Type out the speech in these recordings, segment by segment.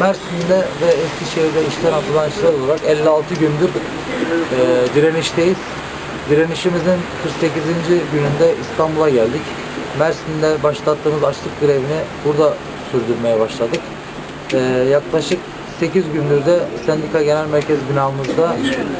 Mersin'de ve Eskişehir'de işten atılan işler olarak 56 gündür e, direnişteyiz. Direnişimizin 48. gününde İstanbul'a geldik. Mersin'de başlattığımız açlık grevini burada sürdürmeye başladık. E, yaklaşık 8 gündür de sendika genel merkez binamızda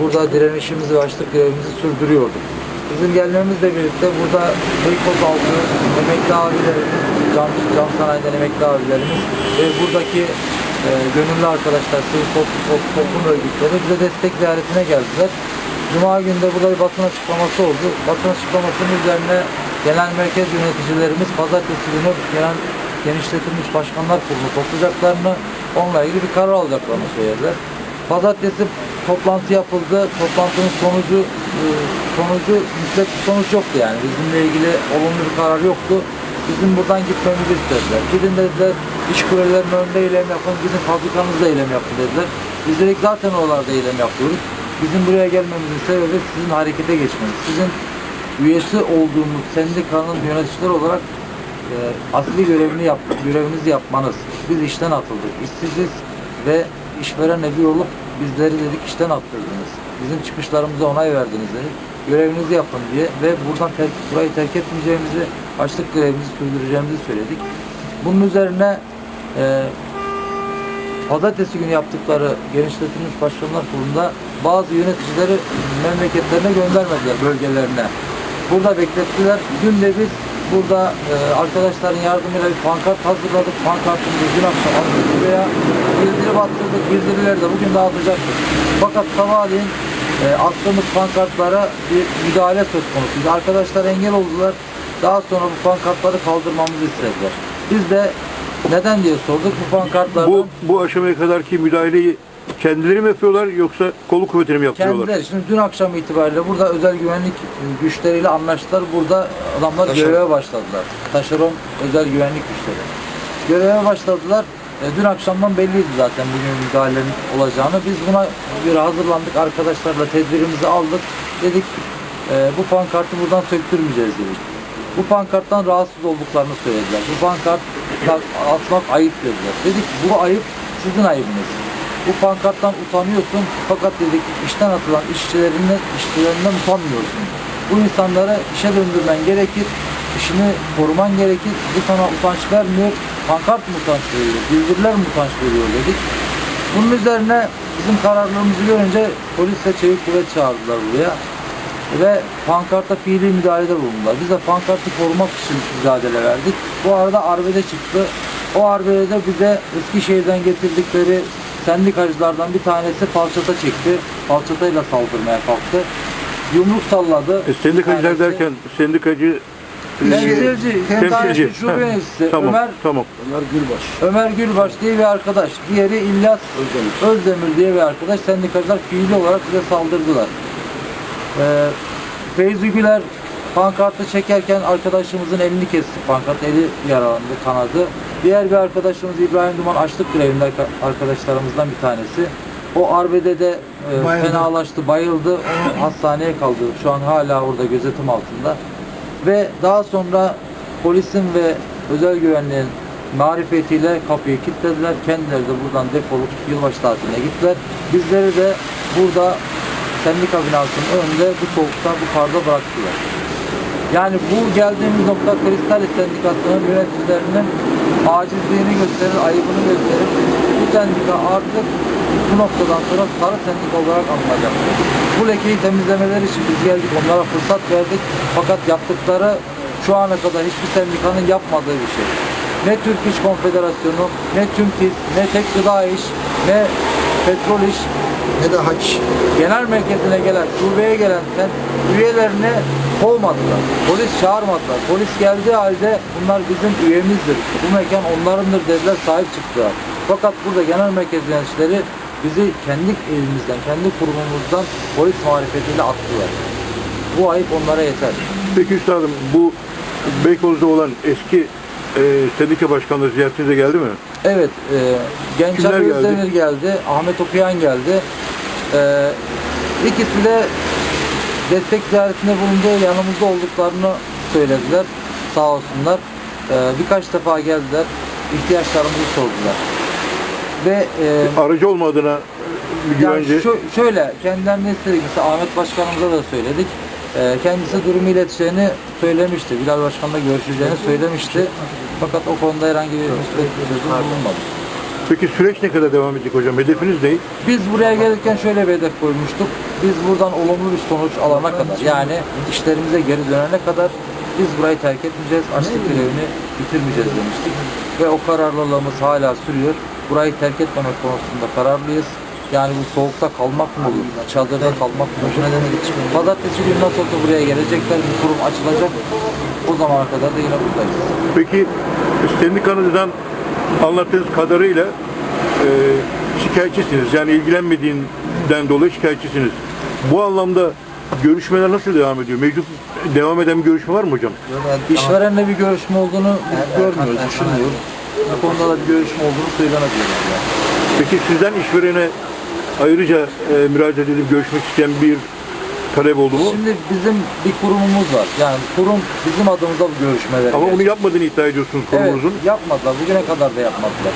burada direnişimizi ve açlık grevimizi sürdürüyorduk. Bizim gelmemizle birlikte burada Beykoz altı emekli abilerimiz, cam, cam sanayiden emekli abilerimiz ve buradaki e, gönüllü arkadaşlar, sivil toplum, toplum, örgütleri bize destek ziyaretine geldiler. Cuma günde burada bir basın açıklaması oldu. Basın açıklamasının üzerine genel merkez yöneticilerimiz pazartesi günü genel genişletilmiş başkanlar kurulu toplayacaklarını, onunla ilgili bir karar alacaklarını söylediler. Pazartesi toplantı yapıldı. Toplantının sonucu e, sonucu müsbet bir sonuç yoktu yani. Bizimle ilgili olumlu bir karar yoktu. Bizim buradan gitmemizi istediler. Gidin dediler, iş kulelerinin önünde eylem yapın, gidin fabrikanızda eylem yapın dediler. Biz dedik zaten oralarda eylem yapıyoruz. Bizim buraya gelmemizin sebebi sizin harekete geçmeniz. Sizin üyesi olduğumuz sendikanın yöneticiler olarak e, asli görevini yap, görevinizi yapmanız. Biz işten atıldık. İşsiziz ve işverenle bir olup bizleri dedik işten attırdınız. Bizim çıkışlarımıza onay verdiniz dedik. Görevinizi yapın diye ve buradan terk, burayı terk etmeyeceğimizi, açlık grevimizi sürdüreceğimizi söyledik. Bunun üzerine e, pazartesi günü yaptıkları genişletilmiş başkanlar kurulunda bazı yöneticileri memleketlerine göndermediler bölgelerine. Burada beklettiler. Dün biz burada e, arkadaşların yardımıyla bir pankart hazırladık. Pankartımızı dün akşam aldık buraya. Bildiri bastırdık. Bildirileri de bugün dağıtacaktık. Fakat sabahleyin e, attığımız pankartlara bir müdahale söz konusuydu. Arkadaşlar engel oldular. Daha sonra bu pankartları kaldırmamızı istediler. Biz de neden diye sorduk. Bu pankartlardan Bu, bu aşamaya kadarki müdahaleyi kendileri mi yapıyorlar yoksa kolu kuvvetini mi yaptırıyorlar? Kendileri şimdi dün akşam itibariyle burada özel güvenlik güçleriyle anlaştılar. Burada adamlar Taşeron. göreve başladılar. Taşeron özel güvenlik güçleri. Göreve başladılar. E, dün akşamdan belliydi zaten bugün müdahalelerin olacağını. Biz buna göre hazırlandık. Arkadaşlarla tedbirimizi aldık. Dedik e, bu pankartı buradan söktürmeyeceğiz dedik. Bu pankarttan rahatsız olduklarını söylediler. Bu pankart atmak ayıp dediler. Dedik bu ayıp sizin ayıbınız. Bu pankarttan utanıyorsun fakat dedik işten atılan işçilerinden, işçilerinden utanmıyorsun. Bu insanları işe döndürmen gerekir, işini koruman gerekir. Bu sana utanç vermiyor, pankart mı utanç veriyor, bildiriler mi utanç veriyor dedik. Bunun üzerine bizim kararlarımızı görünce polis ve çevik kuvvet çağırdılar buraya ve pankarta fiili müdahalede bulundular. Biz de pankartı korumak için mücadele verdik. Bu arada arbede çıktı. O arbede bize Eskişehir'den getirdikleri sendikacılardan bir tanesi falçata çekti. Falçatayla saldırmaya kalktı. Yumruk salladı. E, sendikacılar derken sendikacı e, Temsilci, bir tanesi temsilci. şube yöneticisi. Tamam, Ömer, tamam. Ömer Gülbaş. Ömer Gülbaş diye bir arkadaş. Diğeri İlyas Özdemir. Özdemir diye bir arkadaş. Sendikacılar fiili olarak bize saldırdılar. Ee, Feyzi Güler pankartı çekerken arkadaşımızın elini kesti. Pankart eli yaralandı, kanadı. Diğer bir arkadaşımız İbrahim Duman açlık grevinde arka- arkadaşlarımızdan bir tanesi. O arbedede e, Bayıldı. fenalaştı, bayıldı. Onu hastaneye kaldırdık. Şu an hala orada gözetim altında. Ve daha sonra polisin ve özel güvenliğin marifetiyle kapıyı kilitlediler. Kendileri de buradan defolup yılbaşı tatiline gittiler. Bizleri de burada sendika binasının önünde bu soğukta, bu karda bıraktılar. Yani bu geldiğimiz nokta Kristal Sendikası'nın yöneticilerinin acizliğini gösterir, ayıbını gösterir. Bu sendika artık bu noktadan sonra sarı sendika olarak anılacak. Bu lekeyi temizlemeleri için biz geldik, onlara fırsat verdik. Fakat yaptıkları şu ana kadar hiçbir sendikanın yapmadığı bir şey. Ne Türk İş Konfederasyonu, ne TÜMTİS, ne Tek Gıda İş, ne Petrol İş, Ne de haç. genel merkezine gelen, şubeye gelen üyelerini kovmadılar. Polis çağırmadılar. Polis geldiği halde bunlar bizim üyemizdir. Bu mekan onlarındır dediler sahip çıktılar. Fakat burada genel merkez yöneticileri bizi kendi elimizden, kendi kurumumuzdan polis marifetiyle attılar. Bu ayıp onlara yeter. Peki üstadım bu Beykoz'da olan eski e, sendika başkanlığı ziyaretinize geldi mi? Evet, e, Genç Kimler? Özdemir geldi, Ahmet Okuyan geldi. E, ikisi de destek ziyaretinde bulunduğu yanımızda olduklarını söylediler. Sağ olsunlar. E, birkaç defa geldiler, ihtiyaçlarımızı sordular. ve e, Aracı olmadığına bir yani güvence. şu, şöyle kendilerine istedik. Mesela Ahmet Başkanımıza da söyledik. Ee, kendisi durumu ileteceğini söylemişti. Bilal Başkan'la görüşeceğini söylemişti. Fakat o konuda herhangi bir müspet bir çözüm bulunmadı. Peki süreç ne kadar devam edecek hocam? Hedefiniz ne? Biz buraya gelirken şöyle bir hedef koymuştuk. Biz buradan olumlu bir sonuç alana kadar yani işlerimize geri dönene kadar biz burayı terk etmeyeceğiz. Açlık grevini bitirmeyeceğiz demiştik. Ve o kararlılığımız hala sürüyor. Burayı terk etmemek konusunda kararlıyız. Yani bu soğukta kalmak mı olur? Çadırda kalmak mı olur? Pazartesi günü nasıl olsa buraya gelecekler. Bir kurum açılacak. O zamana kadar da yine buradayız. Peki sendikanızdan anlattığınız kadarıyla e, şikayetçisiniz. Yani ilgilenmediğinden dolayı şikayetçisiniz. Bu anlamda görüşmeler nasıl devam ediyor? Mevcut devam eden bir görüşme var mı hocam? İşverenle bir görüşme olduğunu biz görmüyoruz, düşünmüyoruz. Bu konuda da bir görüşme olduğunu söylemediyorlar yani. Peki sizden işverene ayrıca e, müracaat edip görüşmek isteyen bir talep oldu mu? Şimdi bizim bir kurumumuz var. Yani kurum bizim adımıza bu görüşmeleri Ama gerçekleştiriyor. yapmadığını iddia ediyorsunuz Evet, kurumunuzun. yapmadılar. Bugüne kadar da yapmadılar.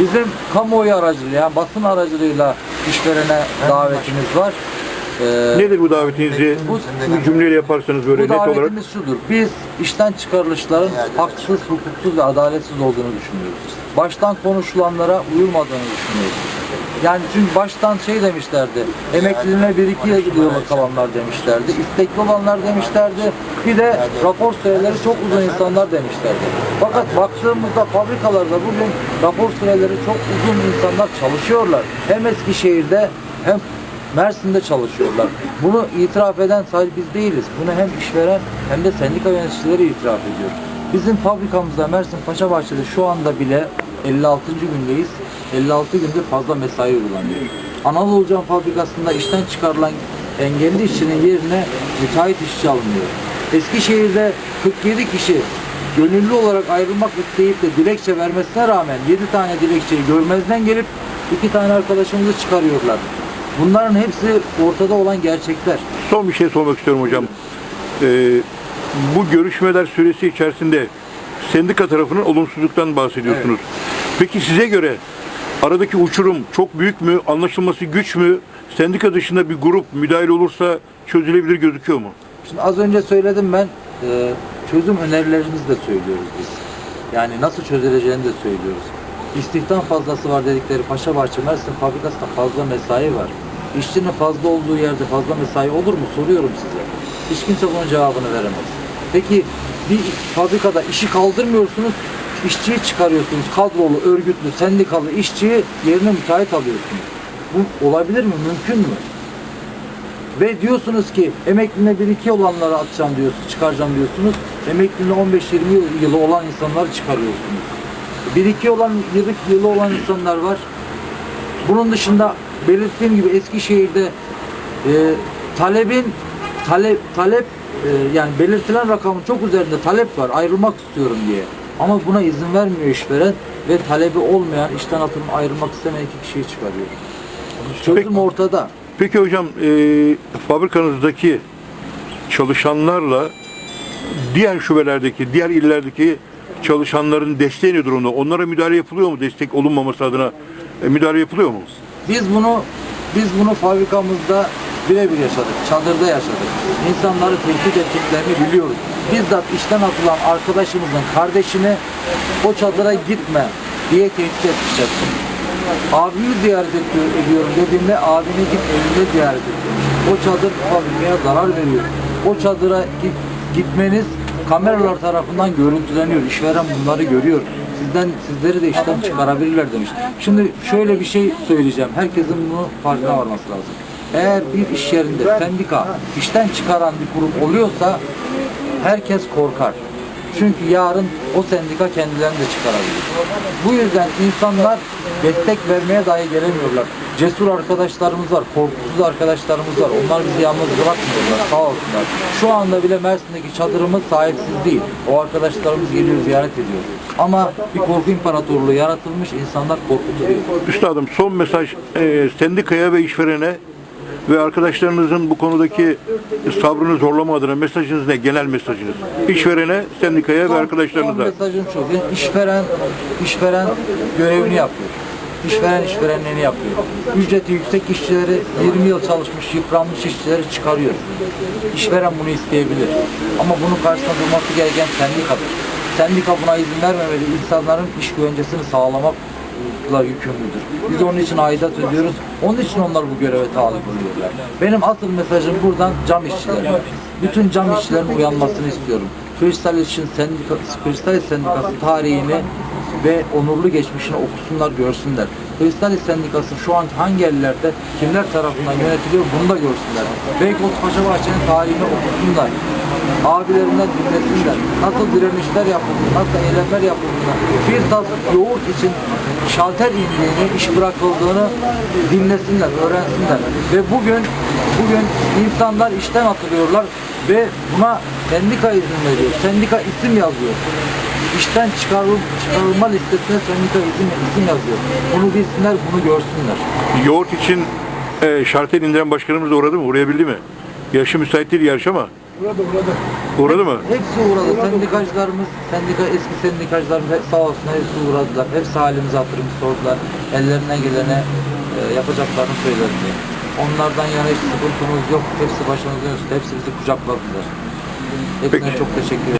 Bizim kamuoyu aracılığıyla, yani basın aracılığıyla işverene davetimiz var. Ee, Nedir bu davetinizi Bu- bir cümleyle yaparsanız böyle bu net olarak? davetimiz şudur. Biz işten çıkarılışların haksız, hukuksuz ve adaletsiz olduğunu düşünüyoruz. Baştan konuşulanlara uyulmadığını düşünüyoruz. Yani çünkü baştan şey demişlerdi, emekliliğine bir iki yıl kalanlar demişlerdi, istekli olanlar demişlerdi, bir de rapor süreleri çok uzun insanlar demişlerdi. Fakat baktığımızda fabrikalarda bugün rapor süreleri çok uzun insanlar çalışıyorlar. Hem Eskişehir'de hem Mersin'de çalışıyorlar. Bunu itiraf eden sadece biz değiliz. Bunu hem işveren hem de sendika yöneticileri itiraf ediyor. Bizim fabrikamızda Mersin Paşabahçe'de şu anda bile 56. gündeyiz. 56 gündür fazla mesai uygulanıyor. Anadolu Cam Fabrikası'nda işten çıkarılan engelli işçinin yerine müteahhit işçi alınıyor. Eskişehir'de 47 kişi gönüllü olarak ayrılmak isteyip de dilekçe vermesine rağmen 7 tane dilekçeyi görmezden gelip 2 tane arkadaşımızı çıkarıyorlar. Bunların hepsi ortada olan gerçekler. Son bir şey sormak istiyorum hocam. Ee, bu görüşmeler süresi içerisinde sendika tarafının olumsuzluktan bahsediyorsunuz. Peki size göre aradaki uçurum çok büyük mü, anlaşılması güç mü? Sendika dışında bir grup müdahil olursa çözülebilir gözüküyor mu? Şimdi az önce söyledim ben e, çözüm önerilerimizi de söylüyoruz biz. Yani nasıl çözüleceğini de söylüyoruz. İstihdam fazlası var dedikleri Paşabahçe Mersin fabrikasında fazla mesai var. İşçinin fazla olduğu yerde fazla mesai olur mu soruyorum size. Hiç kimse bunun cevabını veremez. Peki bir fabrikada işi kaldırmıyorsunuz, işçiyi çıkarıyorsunuz. Kadrolu, örgütlü, sendikalı işçiyi yerine müteahhit alıyorsunuz. Bu olabilir mi? Mümkün mü? Ve diyorsunuz ki emekliliğine bir iki olanları atacağım diyorsunuz, çıkaracağım diyorsunuz. Emekliliğine 15-20 yıl, yılı olan insanları çıkarıyorsunuz. Bir iki olan, yıllık yılı olan insanlar var. Bunun dışında belirttiğim gibi Eskişehir'de e, talebin talep talep e, yani belirtilen rakamın çok üzerinde talep var. Ayrılmak istiyorum diye. Ama buna izin vermiyor işveren ve talebi olmayan işten atılıp ayrılmak istemeyen iki kişiyi çıkarıyor. Çözüm Peki. ortada. Peki hocam e, fabrikanızdaki çalışanlarla diğer şubelerdeki, diğer illerdeki çalışanların desteği ne durumda? Onlara müdahale yapılıyor mu? Destek olunmaması adına e, müdahale yapılıyor mu? Biz bunu biz bunu fabrikamızda birebir yaşadık. Çadırda yaşadık. İnsanları tehdit ettiklerini biliyoruz. Bizzat işten atılan arkadaşımızın kardeşini o çadıra gitme diye tehdit etmişler. Abimi ziyaret ediyor, ediyorum dediğimde abini git evinde ziyaret ediyor. O çadır fabrikaya zarar veriyor. O çadıra git, gitmeniz kameralar tarafından görüntüleniyor. İşveren bunları görüyor. Sizden sizleri de işten çıkarabilirler demiş. Şimdi şöyle bir şey söyleyeceğim. Herkesin bunu farkına varması lazım. Eğer bir iş yerinde sendika işten çıkaran bir kurum oluyorsa herkes korkar. Çünkü yarın o sendika kendilerini de çıkarabilir. Bu yüzden insanlar destek vermeye dahi gelemiyorlar. Cesur arkadaşlarımız var, korkusuz arkadaşlarımız var. Onlar bizi yalnız bırakmıyorlar, sağ olsunlar. Şu anda bile Mersin'deki çadırımız sahipsiz değil. O arkadaşlarımız geliyor, ziyaret ediyor. Ama bir korku imparatorluğu yaratılmış, insanlar korkutuluyor. Üstadım son mesaj e, sendikaya ve işverene ve arkadaşlarınızın bu konudaki sabrını zorlama adına mesajınız ne? Genel mesajınız. İşverene, sendikaya ve Son arkadaşlarınıza. mesajım şu. İşveren, işveren görevini yapıyor. İşveren işverenliğini yapıyor. Ücreti yüksek işçileri 20 yıl çalışmış, yıpranmış işçileri çıkarıyor. İşveren bunu isteyebilir. Ama bunun karşısında durması gereken sendikadır. Sendika buna izin vermemeli. İnsanların iş güvencesini sağlamakla yükümlüdür. Biz onun için aidat ödüyoruz. Onun için onlar bu göreve talip oluyorlar. Benim asıl mesajım buradan cam işçilerine. Bütün cam işçilerin uyanmasını istiyorum. Kristal için sendika, Kristal Sendikası tarihini ve onurlu geçmişini okusunlar, görsünler. Kristal Sendikası şu an hangi ellerde, kimler tarafından yönetiliyor bunu da görsünler. Beykoz Paşabahçe'nin tarihini okusunlar. Abilerinden dinlesinler. Nasıl direnişler yapıldığını, nasıl eylemler yapıldığını, bir tas yoğurt için şalter indiğini, iş bırakıldığını dinlesinler, öğrensinler. Ve bugün bugün insanlar işten atılıyorlar ve buna sendika izin veriyor. Sendika isim yazıyor. İşten çıkarıl, çıkarılma listesine sendika isim, isim yazıyor. Bunu bilsinler, bunu görsünler. Yoğurt için e, şartel indiren başkanımız da uğradı mı? Uğrayabildi mi? Yaşı müsait değil yarış ama. Burada burada. Uğradı mı? Hepsi uğradı. Sendikacılarımız, sendika eski sendikacılarımız hep sağ olsun hepsi uğradılar. Hepsi halimizi hatırımızı sordular. Ellerinden gelene e, yapacaklarını söylediler. Onlardan yana hiç sıkıntımız yok. Hepsi başımızın üstü. Hepsi bizi kucakladılar. Hepsine Peki. çok teşekkür ederim.